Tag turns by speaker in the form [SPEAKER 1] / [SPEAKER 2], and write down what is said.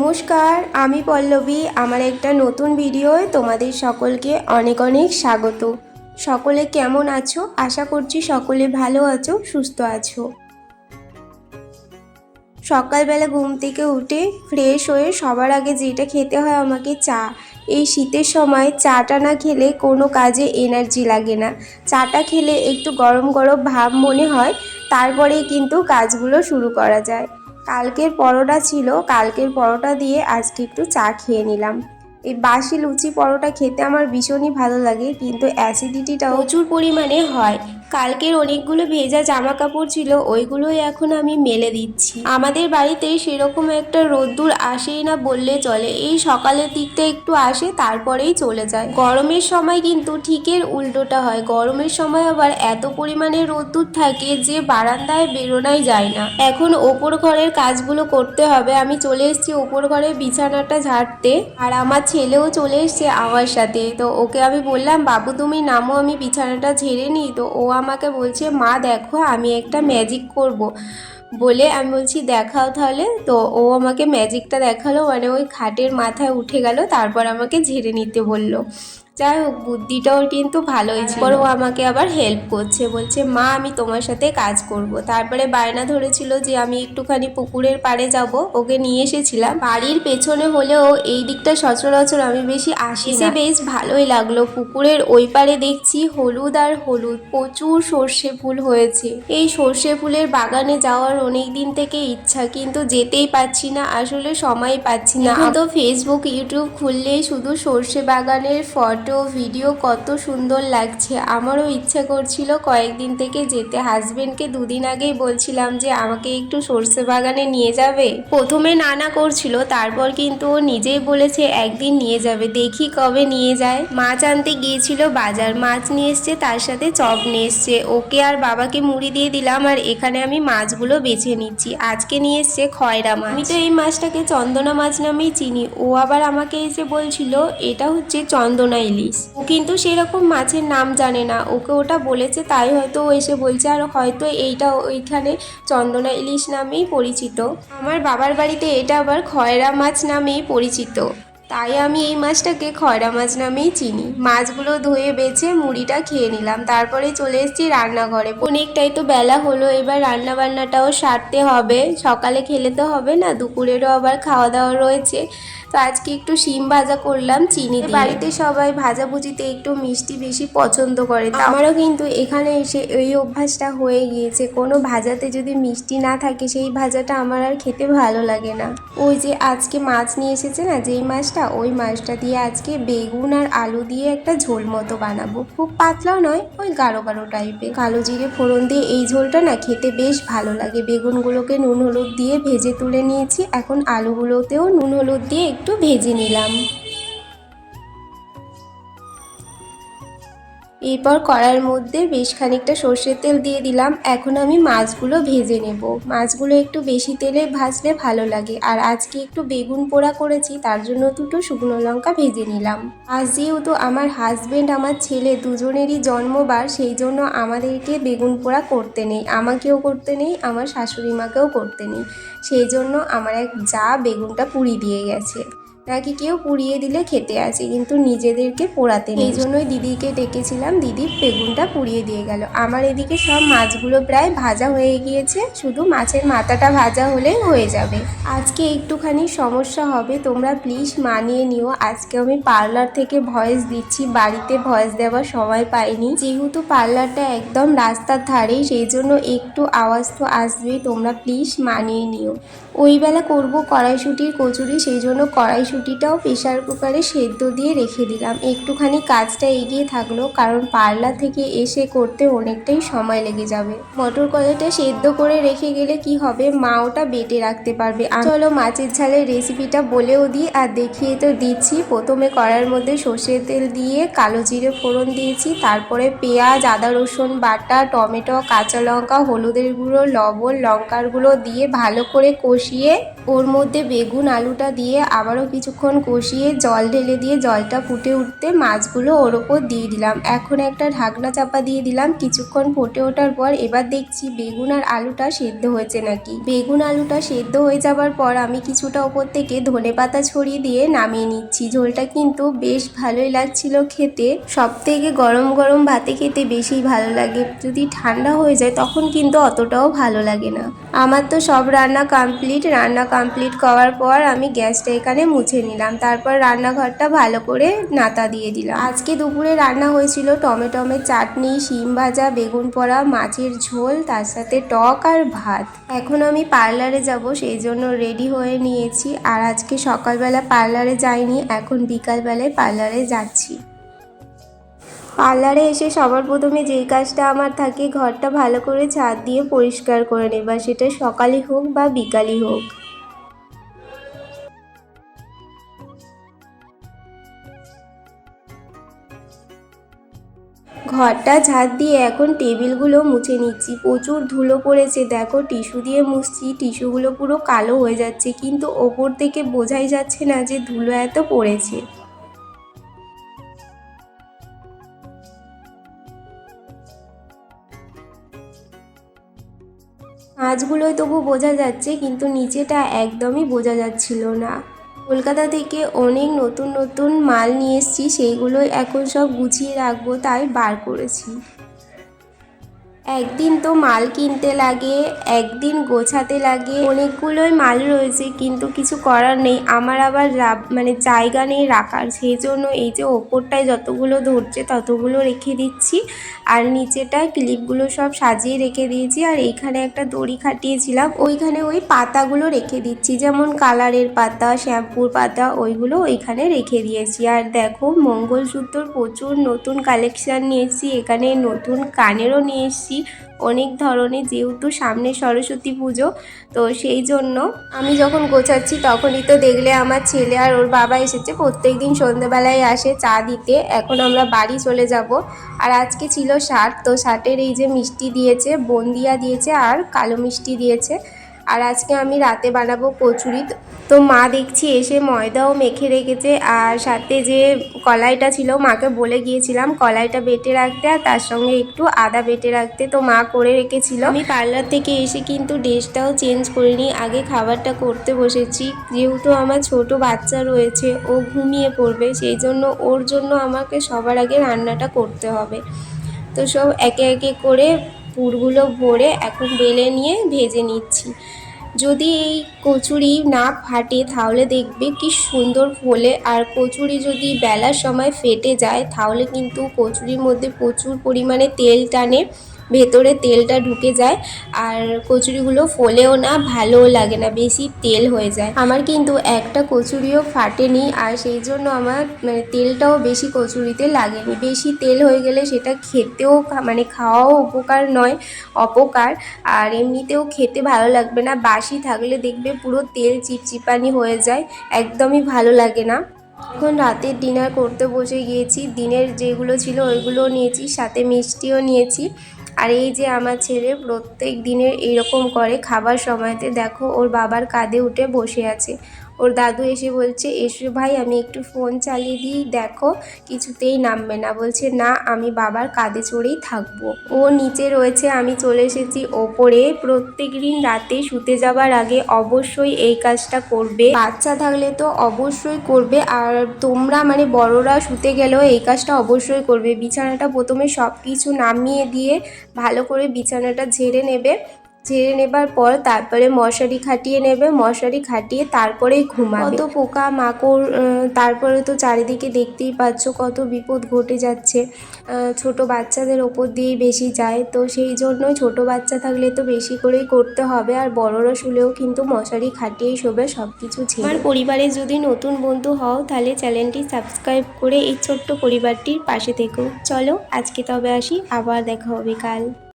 [SPEAKER 1] নমস্কার, আমি পল্লবী। আমার একটা নতুন ভিডিওয় তোমাদের সকলকে অনেক অনেক স্বাগত। সকলে কেমন আছো? আশা করছি সকলে ভালো আছো, সুস্থ আছো। সকালবেলা ঘুম থেকে উঠে ফ্রেশ হয়ে সবার আগে যেটা খেতে হয় আমাকে চা। এই শীতের সময় চাটা না খেলে কোনো কাজে এনার্জি লাগে না। চাটা খেলে একটু গরম গরম ভাব মনে হয়, তারপরেই কিন্তু কাজগুলো শুরু করা যায়। কালকের পরোটা ছিল, কালকের পরোটা দিয়ে আজকে একটু চা খেয়ে নিলাম। এই বাসি লুচি পরোটা খেতে আমার ভীষণই ভালো লাগে, কিন্তু অ্যাসিডিটিটা প্রচুর পরিমাণে হয়। কালকের অনেকগুলো ভেজা জামা কাপড় ছিল, ওইগুলোই এখন আমি মেলে দিচ্ছি। আমাদের বাড়িতে সেরকম একটা রোদ্দুর আসেই না বললে চলে। এই সকালের দিকটা একটু আসে, তারপরেই চলে যায়। গরমের সময় কিন্তু ঠিকের উল্টোটা হয়। গরমের সময় আবার এত পরিমাণে রোদ্দুর থাকে যে বারান্দায় বেরোনাই যায় না। এখন ওপর ঘরের কাজগুলো করতে হবে। আমি চলে এসেছি ওপর ঘরে বিছানাটা ঝাড়তে। আর আমার ছেলেও চলে এসছে আমার সাথে। তো ওকে আমি বললাম, বাবু, তুমি নামো, আমি বিছানাটা ঝেড়ে নিই। তো ও আমাকে বলছে, মা, দেখো, আমি একটা ম্যাজিক করব। বলে আমি বলছি, দেখাও তাহলে তো ও আমাকে ম্যাজিকটা দেখাল মানে ওই খাটের মাথায় উঠে গেল, তারপর আমাকে ঝেড়ে নিতে বলল যাই হোক বুদ্ধিটাও কিন্তু ভালোই ছিল ও আমাকে আবার হেল্প করছে। বলছে মা আমি তোমার সাথে কাজ করব। তারপরে বায়না ধরেছিল যে আমি একটুখানি পুকুরের পাড়ে যাব। ওকে নিয়ে এসেছিলাম। বাড়ির পেছনে হলেও এই দিকটা সচরাচর আমি বেশি আসি না। বেশ ভালোই লাগল। পুকুরের ওই পারে দেখছি হলুদ আর হলুদ। প্রচুর সর্ষে ফুল হয়েছে। এই সর্ষে ফুলের বাগানে যাওয়ার অনেক দিন থেকে ইচ্ছা কিন্তু যেতেই পাচ্ছি না আসলে সময় পাচ্ছি না। তো ফেসবুক ইউটিউব খুললেই শুধু সর্ষে বাগানের ফটো ভিডিও কত সুন্দর লাগছে। আমারও ইচ্ছা করছিল কয়েকদিন থেকে যেতে। হাজবেন্ডকে দুদিন আগেই বলছিলাম যে, আমাকে একটু সর্ষে বাগানে নিয়ে যাবে। প্রথমে নানা করছিল। তারপর কিন্তু ও নিজেই বলেছে, একদিন নিয়ে যাবে। দেখি কবে নিয়ে যায়। মাছ আনতে গিয়েছিল, বাজার মাছ নিয়ে এসছে, তার সাথে চপ নিয়ে এসছে। ওকে আর বাবাকে মুড়ি দিয়ে দিলাম, আর এখানে আমি মাছগুলো বেছে নিচ্ছি। আজকে নিয়ে এসছে খয়রা মাছ। আমি তো এই মাছটাকে চন্দনা মাছ নামেই চিনি। ও আবার আমাকে এসে বলছিল, এটা হচ্ছে চন্দনা ইলিশ। ও কিন্তু সেরকম মাছের নাম জানে না। ওকে ওটা বলেছে, তাই হয়তো ও এসে বলছে, আর হয়তো এইটা ওইখানে চন্দনা ইলিশ নামেই পরিচিত। আমার বাবার বাড়িতে এটা আবার খয়রা মাছ নামেই পরিচিত। তাই আমি এই মাছটাকে খয়রা মাছ নামেই চিনি। মাছগুলো ধুয়ে বেছে মুড়িটা খেয়ে নিলাম। তারপরে চলে এসেছি রান্নাঘরে। অনেকটাই তো বেলা হলো, এবার রান্না বান্নাটাও সারতে হবে। সকালে খেলে তো হবে না, দুপুরেরও আবার খাওয়া দাওয়া রয়েছে। তো আজকে একটু শিম ভাজা করলাম চিনি বাড়িতে সবাই ভাজাভুজিতে একটু মিষ্টি বেশি পছন্দ করে তা আমারও কিন্তু এখানে এসে এই অভ্যাসটা হয়ে গিয়েছে কোনো ভাজাতে যদি মিষ্টি না থাকে সেই ভাজাটা আমার আর খেতে ভালো লাগে না। ওই যে আজকে মাছ নিয়ে এসেছে না যেই মাছটা ওই মাছটা দিয়ে আজকে বেগুন আর আলু দিয়ে একটা ঝোল মতো বানাবো। খুব পাতলাও নয় ওই গাঢ় গাঢ় টাইপের কালো জিরে ফোড়ন দিয়ে এই ঝোলটা না খেতে বেশ ভালো লাগে। বেগুনগুলোকে নুন হলুদ দিয়ে ভেজে তুলে নিয়েছি এখন আলুগুলোতেও নুন হলুদ দিয়ে একটু ভেজে নিলাম। এরপর কড়াইয়ের মধ্যে বেশ খানিকটা সর্ষের তেল দিয়ে দিলাম। এখন আমি মাছগুলো ভেজে নেব। মাছগুলো একটু বেশি তেলে ভাজলে ভালো লাগে। আর আজকে একটু বেগুন পোড়া করেছি, তার জন্য দুটো শুকনো লঙ্কা ভেজে নিলাম। আজ যেহেতু আমার হাজবেন্ড আমার ছেলে দুজনেরই জন্মবার, সেই জন্য আমাদেরকে বেগুন পোড়া করতে নেই। আমাকেও করতে নেই, আমার শাশুড়ি মাকেও করতে নেই। সেই জন্য আমার এক যা বেগুনটা পুড়ি দিয়ে গেছে। নাকি কেউ পুড়িয়ে দিলে খেতে আসে, কিন্তু নিজেদেরকে পোড়াতে এই জন্যই দিদিকে ডেকেছিলাম দিদি বেগুনটা পুড়িয়ে দিয়ে গেল। আমার এদিকে সব মাছগুলো প্রায় ভাজা হয়ে গিয়েছে, শুধু মাছের মাথাটা ভাজা হলেই হয়ে যাবে। আজকে একটুখানি সমস্যা হবে, তোমরা প্লিজ মানিয়ে নিও। আজকে আমি পার্লার থেকে ভয়েস দিচ্ছি, বাড়িতে ভয়েস দেওয়ার সময় পাইনি। যেহেতু পার্লারটা একদম রাস্তার ধারেই, সেই জন্য একটু আওয়াজ তো আসবেই, তোমরা প্লিজ মানিয়ে নিও। ওই বেলা করব কড়াইশুটির কচুরি, সেই জন্য কড়াইশুটিটাও প্রেশার কুকারে সেদ্ধ দিয়ে রেখে দিলাম। একটুখানি কাজটা এগিয়ে থাকল কারণ পার্লার থেকে এসে করতে অনেকটাই সময় লেগে যাবে। মটর কলাটা সেদ্ধ করে রেখে গেলে কি হবে? মা ওটা বেটে রাখতে পারবে। চলো মাছের ঝালের রেসিপিটা বলেও দিই। আর দেখিয়ে তো দিচ্ছি, প্রথমে কড়াইয়ের মধ্যে সর্ষের তেল দিয়ে কালো জিরে ফোড়ন দিয়েছি, তারপরে পেঁয়াজ, আদা রসুন বাটা, টমেটো, কাঁচা লঙ্কা, হলুদের গুঁড়ো, লবণ, লঙ্কার গুঁড়ো দিয়ে ভালো করে কষিয়ে ওর মধ্যে বেগুন, আলুটা দিয়ে আবারও কিছুক্ষণ কষিয়ে জল ঢেলে দিয়ে জলটা ফুটে উঠতে মাছগুলো ওর ওপর দিয়ে দিলাম। এখন একটা ঢাকনা চাপা দিয়ে দিলাম। কিছুক্ষণ ফুটে ওঠার পর এবার দেখছি বেগুন আর আলুটা সেদ্ধ হয়েছে নাকি। বেগুন, আলুটা সেদ্ধ হয়ে যাবার পর আমি কিছুটা ওপর থেকে ধনে পাতা ছড়িয়ে দিয়ে নামিয়ে নিচ্ছি। ঝোলটা কিন্তু বেশ ভালোই লাগছিল খেতে। সব থেকে গরম গরম ভাতে খেতে বেশি ভালো লাগে। যদি ঠান্ডা হয়ে যায় তখন কিন্তু অতটাও ভালো লাগে না। আমার তো সব রান্না কমপ্লিট রান্না কমপ্লিট করার পর আমি গ্যাসটা এখানে মুছে নিলাম। তারপর রান্নাঘরটা ভালো করে নাতা দিয়ে দিলাম। আজকে দুপুরে রান্না হয়েছিল টমেটোমের চাটনি, শিম ভাজা, বেগুন পোড়া, মাছের ঝোল, তার সাথে টক আর ভাত। এখন আমি পার্লারে যাব, সেই জন্য রেডি হয়ে নিয়েছি। আর আজকে সকালবেলা পার্লারে যাইনি, এখন বিকালবেলায় পার্লারে যাচ্ছি। পার্লারে এসে সবার প্রথমে যেই কাজটা আমার থাকে, ঘরটা ভালো করে ছাদ দিয়ে পরিষ্কার করে নেবা সেটা সকালে হোক বা বিকালই হোক। ঘরটা ঝাড় দিয়ে এখন টেবিলগুলো মুছে নিচ্ছি। প্রচুর ধুলো পড়েছে, দেখো, টিস্যু দিয়ে মুছছি, টিস্যুগুলো পুরো কালো হয়ে যাচ্ছে, কিন্তু ওপর থেকে বোঝাই যাচ্ছে না যে ধুলো এত পড়েছে। মাছগুলোই তবু বোঝা যাচ্ছে, কিন্তু নিচেটা একদমই বোঝা যাচ্ছিল না। কলকাতা থেকে অনেক নতুন নতুন মাল নিয়ে এসেছি সেইগুলোই এখন সব গুছিয়ে রাখব, তাই বার করেছি। একদিন তো মাল কিনতে লাগে, একদিন গোছাতে লাগে। অনেকগুলোই মাল রয়েছে, কিন্তু কিছু করার নেই। আমার আবার মানে জায়গা নেই রাখার। সেই জন্য এই যে ওপরটায় যতগুলো ধরছে ততগুলো রেখে দিচ্ছি। আর নিচেটায় ক্লিপগুলো সব সাজিয়ে রেখে দিয়েছি। আর এইখানে একটা দড়ি খাটিয়েছিলাম। ওইখানে ওই পাতাগুলো রেখে দিচ্ছি। যেমন কালারের পাতা, শ্যাম্পুর পাতা, ওইগুলো ওইখানে রেখে দিয়েছি। আর দেখো মঙ্গলসূত্রর প্রচুর নতুন কালেকশান নিয়েছি এখানে নতুন কানেরও নিয়ে এসেছি। অনেক ধরনের, যেহেতু সামনে সরস্বতী পুজো, তো সেই জন্য আমি যখন গোছাচ্ছি তখনই তো দেখলে আমার ছেলে আর ওর বাবা এসেছে। প্রত্যেক দিন সন্ধ্যেবেলায় আসে চা দিতে। এখন আমরা বাড়ি চলে যাব। আর আজকে ছিল ষাট তো ষাটের এই যে মিষ্টি দিয়েছে, বন্দিয়া দিয়েছে আর কালো মিষ্টি দিয়েছে। আর আজকে আমি রাতে বানাবো কচুরি। তো মা দেখছি এসে ময়দাও মেখে রেখেছে আর সাথে যে কলাইটা ছিল, মাকে বলে গিয়েছিলাম কলাইটা বেটে রাখতে আর তার সঙ্গে একটু আদা বেটে রাখতে। তো মা করে রেখেছিল। আমি পার্লার থেকে এসে কিন্তু ড্রেসটাও চেঞ্জ করিনি, আগে খাবারটা করতে বসেছি। যেহেতু আমার ছোট বাচ্চা রয়েছে, ও ঘুমিয়ে পড়বে, সেই জন্য ওর জন্য আমাকে সবার আগে রান্নাটা করতে হবে। তো সব একে একে করে পুরগুলো ভরে এখন বেলে নিয়ে ভেজে নিচ্ছি। যদি এই কচুরি না ফাটে তাহলে দেখবে কি সুন্দর ফোলে, আর কচুরি যদি বেলার সময় ফেটে যায় তাহলে কিন্তু কচুরির মধ্যে প্রচুর পরিমাণে তেল টানে। ভেতরে তেলটা ঢুকে যায় আর কচুরিগুলো ফোলেও না, ভালোও লাগে না, বেশি তেল হয়ে যায়। আমার কিন্তু একটা কচুরিও ফাটেনি আর সেই জন্য আমার মানে তেলটাও বেশি কচুরিতে লাগেনি। বেশি তেল হয়ে গেলে সেটা খেতেও মানে খাওয়াও উপকার নয়, অপকার। আর এমনিতেও খেতে ভালো লাগবে না, বাসি থাকলে দেখবে পুরো তেল চিপচিপানি হয়ে যায়, একদমই ভালো লাগে না। এখন রাতের ডিনার করতে বসে গিয়েছি, দিনের যেগুলো ছিল ওইগুলোও নিয়েছি, সাথে মিষ্টিও নিয়েছি। আর এই যে আমার ছেলে প্রত্যেক দিনের এইরকম করে খাবার সময়তে দেখো ওর বাবার কাঁধে উঠে বসে আছে। ওর দাদু এসে বলছে, এসো ভাই, আমি একটু ফোন চালিয়ে দিই, দেখো, কিছুতেই নামবে না। বলছে, না, আমি বাবার কাঁধে চড়েই থাকব। ও নিচে রয়েছে, আমি চলে এসেছি ওপরে। প্রত্যেক দিন রাতে শুতে যাবার আগে অবশ্যই এই কাজটা করবে। বাচ্চা থাকলে তো অবশ্যই করবে, আর তোমরা মানে বড়রা শুতে গেলেও এই কাজটা অবশ্যই করবে। বিছানাটা প্রথমে সব কিছু নামিয়ে দিয়ে ভালো করে বিছানাটা ঝেড়ে নেবে। ঝেড়ে নেবার পর তারপরে মশারি খাটিয়ে নেবে মশারি খাটিয়ে তারপরেই ঘুমাবে। কত পোকা মাকড় তারপরে তো চারিদিকে দেখতেই পাচ্ছ কত বিপদ ঘটে যাচ্ছে। ছোট বাচ্চাদের ওপর দিয়েই বেশি যায় তো সেই জন্য ছোট বাচ্চা থাকলে তো বেশি করেই করতে হবে আর বড়রা শুলেও কিন্তু মশারি খাটিয়েই শোবে সব কিছু ছিল আমার পরিবারে যদি নতুন বন্ধু হও তাহলে চ্যানেলটি সাবস্ক্রাইব করে এই ছোট্ট পরিবারটির পাশে থেকো। চলো আজকে তবে আসি আবার দেখা হবে কাল।